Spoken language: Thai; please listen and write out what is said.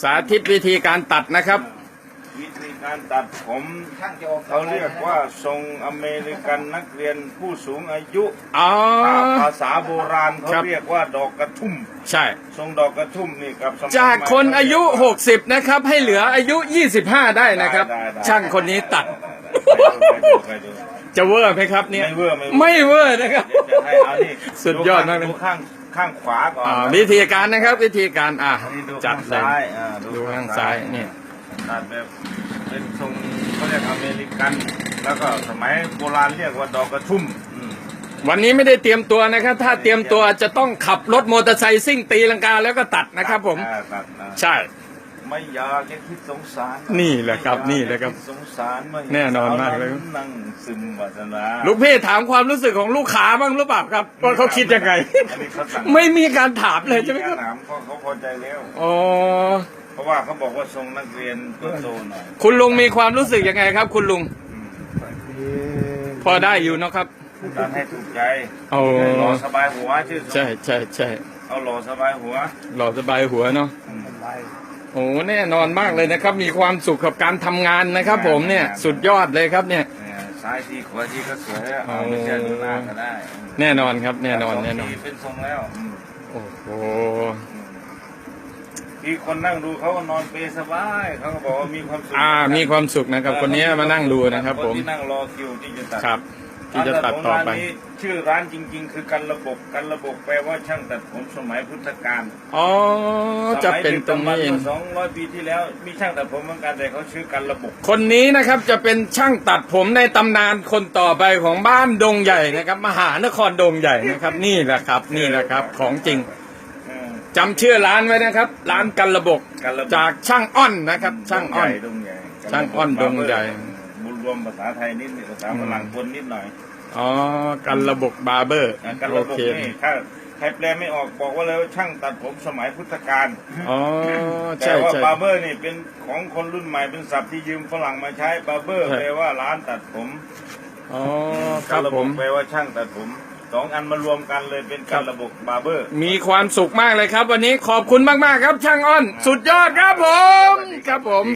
สาธิตวิธีการตัดนะครับ วิธีการตัดผมช่างจะออกเขาเรียกว่าทรงอเมริกันนักเรียนผู้สูงอายุอ๋อ ภาษาโบราณเขาครับ เรียกว่าดอกกระทุ่ม ใช่ ทรงดอกกระทุ่มนี่กับสมัยจากคนใหม่ อายุ 60 นะครับ ให้เหลืออายุ 25 ได้นะครับ ได้ได้ช่างคนนี้ตัดไปดูไปดู จะเวอร์ไหมครับเนี่ยไม่เวอร์ไม่ไม่เวอร์นะครับ เดี๋ยวจะให้เอานี่สุดยอดมากเลย ดูข้าง ข้างขวาก่อนอ่าวิธีการนะครับ วิธีการอะนี่ดูจัข้าดงเลยซ้ายอ่าดูข้างซ้ายนี่ตัดแบบเป็นทรงเขาเรียกอเมริกัน แล้วก็สมัยโบราณเรียกว่าดอกกระทุ่มอืมวันนี้ไม่ได้เตรียมตัวนะครับ ถ้าเตรียมตัวจะต้องขับรถมอเตอร์ไซค์ซิ่งตีลังกาแล้วก็ตัดนะครับผม อ่าตัดนะ ใช่ ไม่อยากจะคิดสงสารนี่แหละครับไม่อยากนี่แหละครับจคิดสงสารไม่แน่นอนมากเลย นั่งซึมวัฒนาลูกพี่ถามความรู้สึกของลูกค้าบ้างหรือเปล่าครับว่าเขาคิดยังไงอันนี้เขาสั่งไม่มีการถามเลยใช่ไหมครับถามเขาเขาพอใจแล้วอ๋อเพราะว่าเขาบอกว่าทรงนักเรียนตัวโตหน่อยคุณลุงมีความรู้สึกยังไงครับ คุณลุงอืมพอได้อยู่เนอะครับตัดให้ถูกใจโอ้หล่อสบายหัวชื่อทรงใช่ใช่ใช่เอาหล่อสบายหัวหล่อสบายหัวเนาะอืมไร โอ้แน่นอนมากเลยนะครับ มีความสุขกับการทำงานนะครับ ผมเนี่ยสุดยอดเลยครับเนี่ย เนี่ยซ้ายทีขวาทีก็สวยอะเอาไม่ใช่ดูหน้าก็ได้อืมแน่นอนครับแน่นอนแน่นอนสงทีเป็นทรงแล้วอืมโอ้โหที่คนนั่งดูเขาก็นอนเปรย์สบายเขาก็บอกว่ามีความสุขอ่ามีความสุขนะครับ คนนี้มานั่งดูนะครับ ผม นที่นั่งรอคิวที่จะตัดครับ ที่จะตัดต่อไป ร้านนี้ชื่อร้านจริง ๆ คือกันระบบกันระบบแปลว่าช่างตัดผมสมัยพุทธกาลอ๋อ จะเป็นตรงนี้เองสองร้อยปีที่แล้วมีช่างตัดผมเหมือนกันแต่เขาชื่อกันระบบคนนี้นะครับจะเป็นช่างตัดผมในตำนานคนต่อไปของบ้านดงใหญ่นะครับ มหานครดงใหญ่นะครับ นี่แหละครับ นี่แหละครับของจริงเออ จำชื่อร้านไว้นะครับ ร้านกันระบบกันระบบ จากช่างอ้อนนะครับ ช่างอ้อน ดงใหญ่ช่างอ้อนดงใหญ่บุ รวมภาษาไทยนิดหนึงภาษาฝรั่งปนนิดหน่อย อ๋อ กันระบบบาร์เบอร์อะกันโอระบบเคนี่ถ้าใครแปลไม่ออกบอกว่าเลยว่าช่างตัดผมสมัยพุทธกาลอ๋อแต่ใช่ว่าใช่บาร์เบอร์นี่เป็นของคนรุ่นใหม่เป็นศัพท์ที่ยืมฝรั่งมาใช้บาร์เบอร์ใช่แปลว่าร้านตัดผมอ๋อครับการะผบบมแปลว่าช่างตัดผมสองอันมารวมกันเลยเป็นการระบบบาร์เบอร์ มีความสุขมากเลยครับ วันนี้ขอบคุณมาก ๆ ครับ ช่างอ้อน สุดยอดครับผม ครับผม